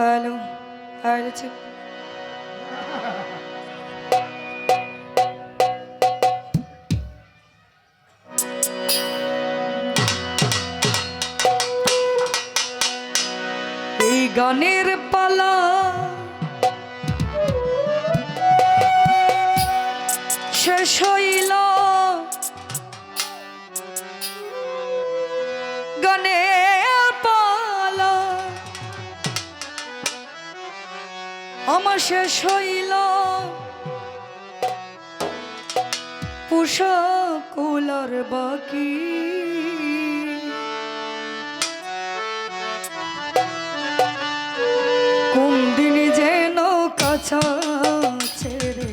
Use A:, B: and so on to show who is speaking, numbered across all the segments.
A: Hello hello check এই গানের পালা শেষ হইল শেষ হইল কুলার বাকি। কোন দিন যেন কাছা ছেড়ে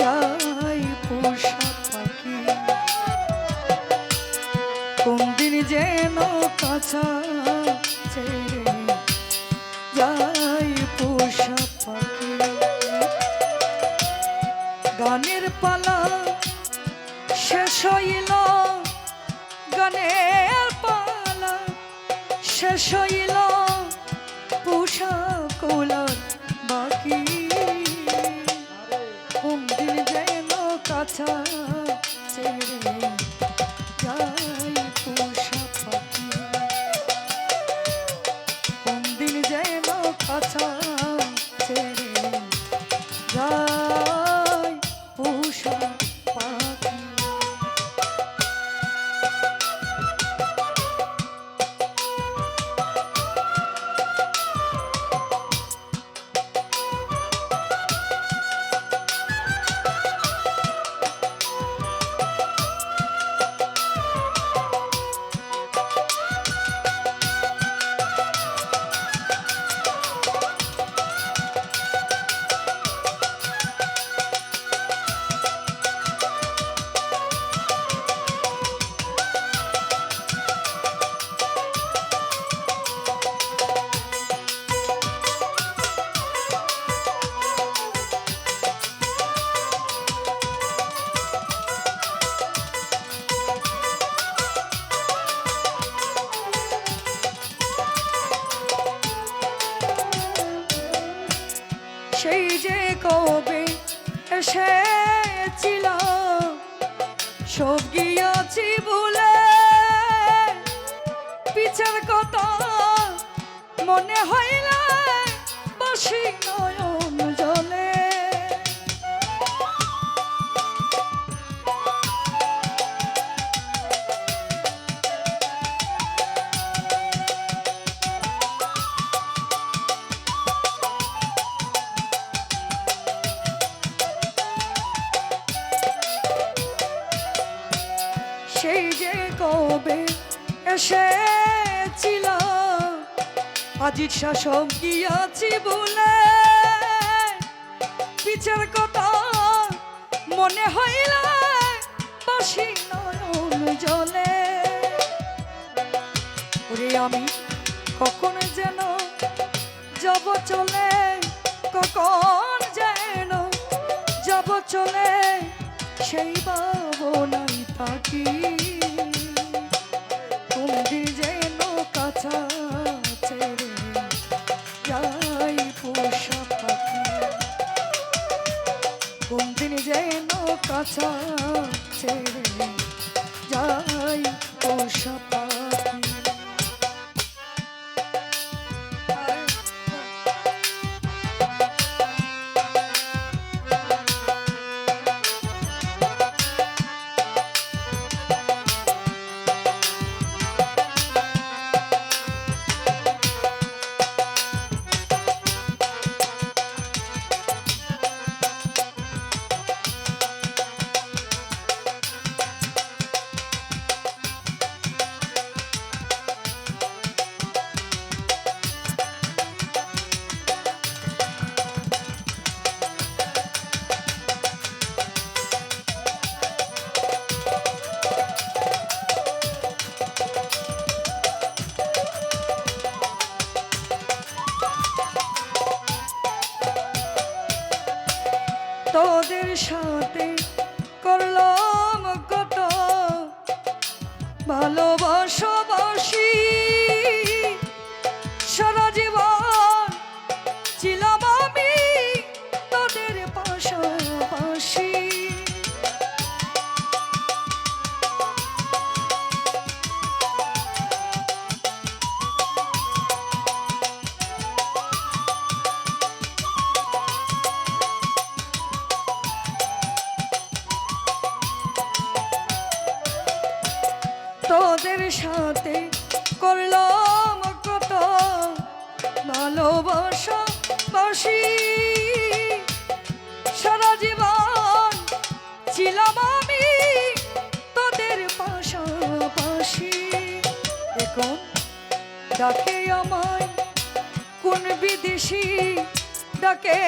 A: যাই পোষা পাখি। কোন দিন যেন কাছা ছেড়ে শেষ হইল সেই যে কবে এসেছিল? সব গিয়াছি বলে পিছের কথা মনে হইলে বসি নয়ন। এসেছিল আজি শাসক গিয়াছি বলে পিছের কথা মনে হইল বাসি নয়ন জলে। ওরে আমি কখন যেন যাব চলে, কখন যেন যাব চলে, সেই ভাবনাই থাকি। যেন কাছা যাই পাখি তোদের সাথে করলাম কত ভালোবাসা বাসি। বাসি সারা জীবন ছিলাম আমি তোদের পাশাপাশি। এখন ডাকে আমায়, কোন বিদেশি ডাকে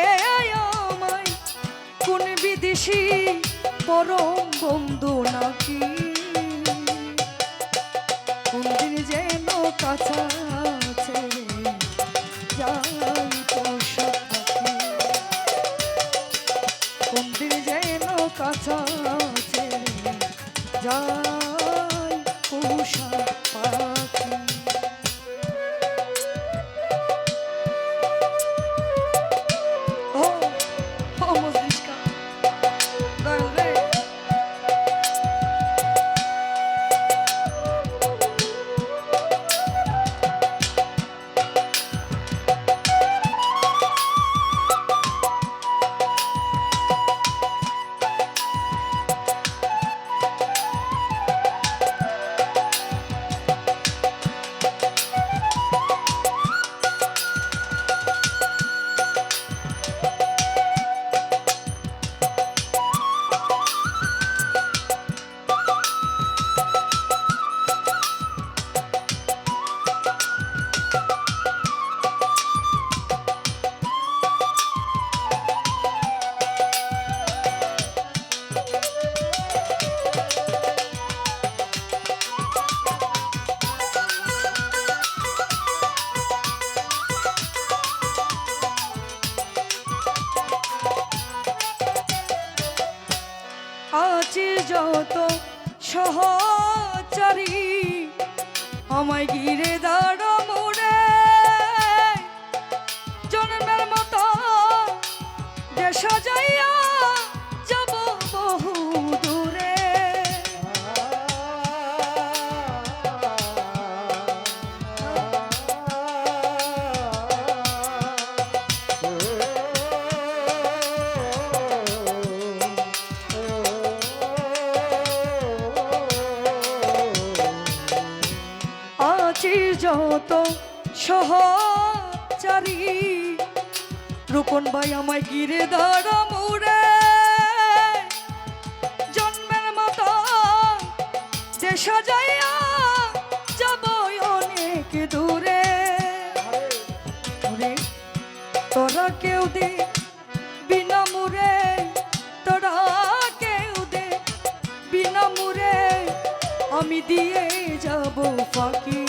A: আমায়। কোন বিদেশি পরম বন্ধু নাকি? কোনদিন যেন কাছাছে যাই পোষা ঘিরে দাঁড়ো মুরে জন্মের মতো দেশ যাইয়া আছি সহচারী। রূপন ভাই আমায় গিরে দাঁড়া মুড়ে। জন্মের মতো দেশ যাইয়া যাব অনেক দূরে। তোরা কেউ দে বিনা মুরে তোরা কেউ দে বিনা মুরে আমি দিয়ে যাব ফাঁকি।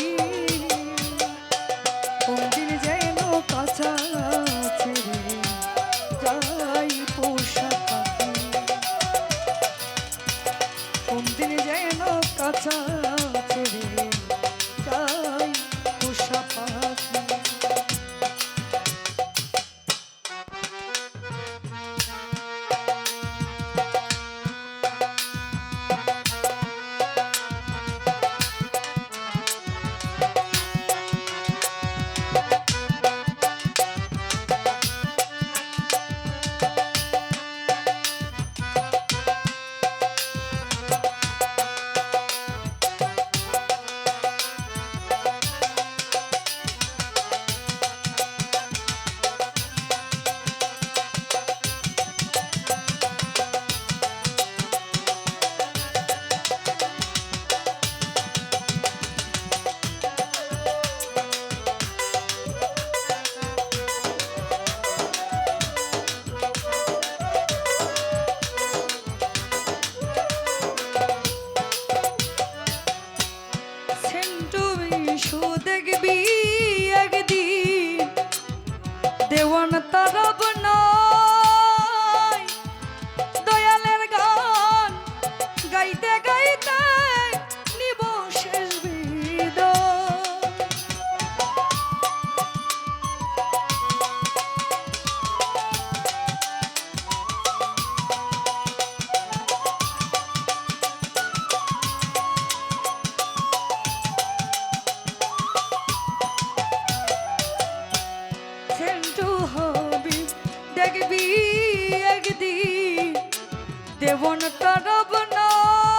A: দেওয়ান তারব